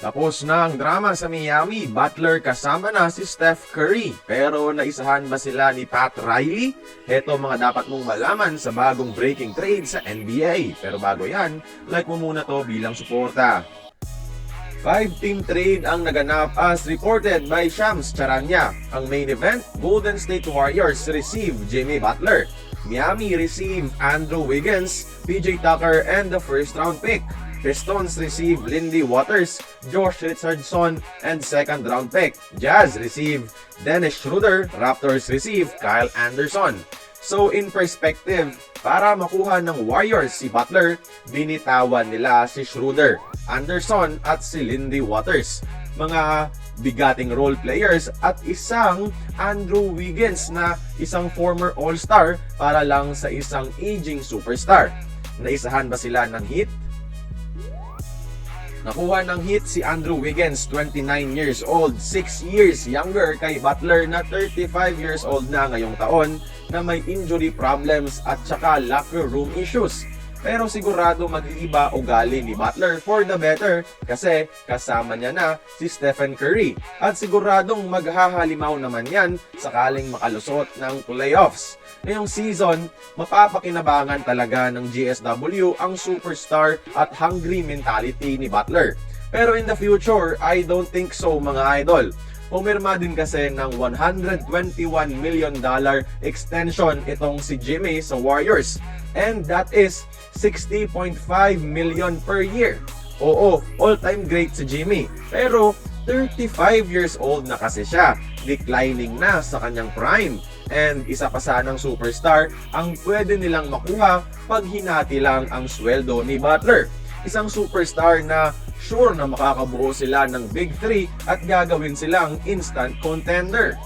Tapos na ang drama sa Miami, Butler kasama na si Steph Curry. Pero naisahan ba sila ni Pat Riley? Heto mga dapat mong malaman sa bagong breaking trade sa NBA. Pero bago yan, like mo muna to bilang suporta. Five-team trade ang naganap as reported by Shams Charania. Ang main event, Golden State Warriors receive Jimmy Butler. Miami receive Andrew Wiggins, PJ Tucker, and the first round pick. Pistons receive Lindy Waters, Josh Richardson, and second round pick. Jazz receive Dennis Schroeder, Raptors receive Kyle Anderson. So in perspective, para makuha ng Warriors si Butler, binitawan nila si Schroeder, Anderson at si Lindy Waters. Mga bigating role players at isang Andrew Wiggins na isang former All-Star para lang sa isang aging superstar. Naisahan ba sila ng hit? Nakuha ng hit si Andrew Wiggins, 29 years old, 6 years younger kay Butler na 35 years old na ngayong taon na may injury problems at saka locker room issues. Pero sigurado mag-iiba ugali ni Butler for the better kasi kasama niya na si Stephen Curry. At siguradong maghahalimaw naman yan sakaling makalusot ng playoffs. Ngayong season, mapapakinabangan talaga ng GSW ang superstar at hungry mentality ni Butler. Pero in the future, I don't think so mga idol. Pumirma din kasi ng 121 million dollar extension itong si Jimmy sa Warriors. And that is 60.5 million per year. Oo, all-time great si Jimmy. Pero 35 years old na kasi siya. Declining na sa kanyang prime. And isa pa sanang superstar ang pwede nilang makuha pag hinati lang ang sweldo ni Butler. Isang superstar na sure na makakabuo sila ng Big 3 at gagawin silang instant contender.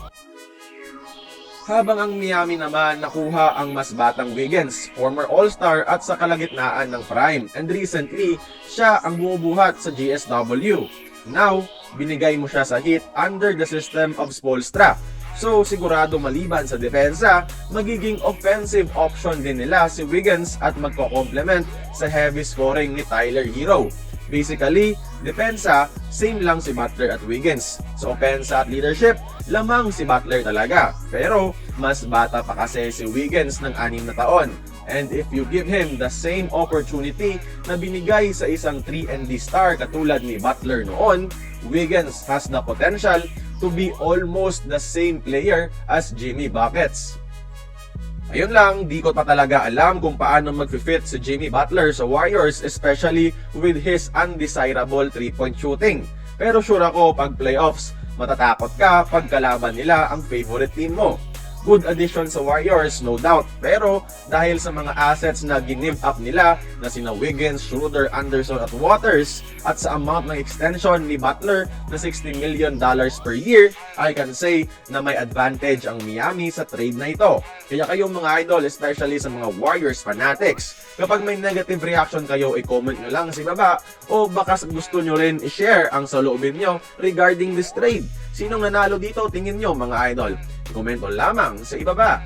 Habang ang Miami naman nakuha ang mas batang Wiggins, former All-Star at sa kalagitnaan ng prime. And recently, siya ang bumubuhat sa GSW. Now, binigay mo siya sa hit under the system of Spolstra. So, sigurado maliban sa depensa, magiging offensive option din nila si Wiggins at magko-complement sa heavy scoring ni Tyler Hero. Basically, depensa, same lang si Butler at Wiggins. Sa opensa at leadership, lamang si Butler talaga. Pero, mas bata pa kasi si Wiggins ng anim na taon. And if you give him the same opportunity na binigay sa isang 3 star katulad ni Butler noon, Wiggins has the potential to be almost the same player as Jimmy Buckets. Ayun lang, di ko pa talaga alam kung paano mag-fit si Jimmy Butler sa Warriors especially with his undesirable 3-point shooting. Pero sure ako pag playoffs, matatakot ka pag kalaban nila ang favorite team mo. Good addition sa Warriors, no doubt. Pero dahil sa mga assets na give up nila na sina Wiggins, Schroeder, Anderson at Waters at sa amount ng extension ni Butler na 60 million dollars per year, I can say na may advantage ang Miami sa trade na ito. Kaya kayong mga idol, especially sa mga Warriors fanatics, kapag may negative reaction kayo, i-comment nyo lang sa baba o baka gusto nyo rin i-share ang saloobin nyo regarding this trade. Sinong nanalo dito, tingin nyo mga idol? Komento lamang sa ibaba.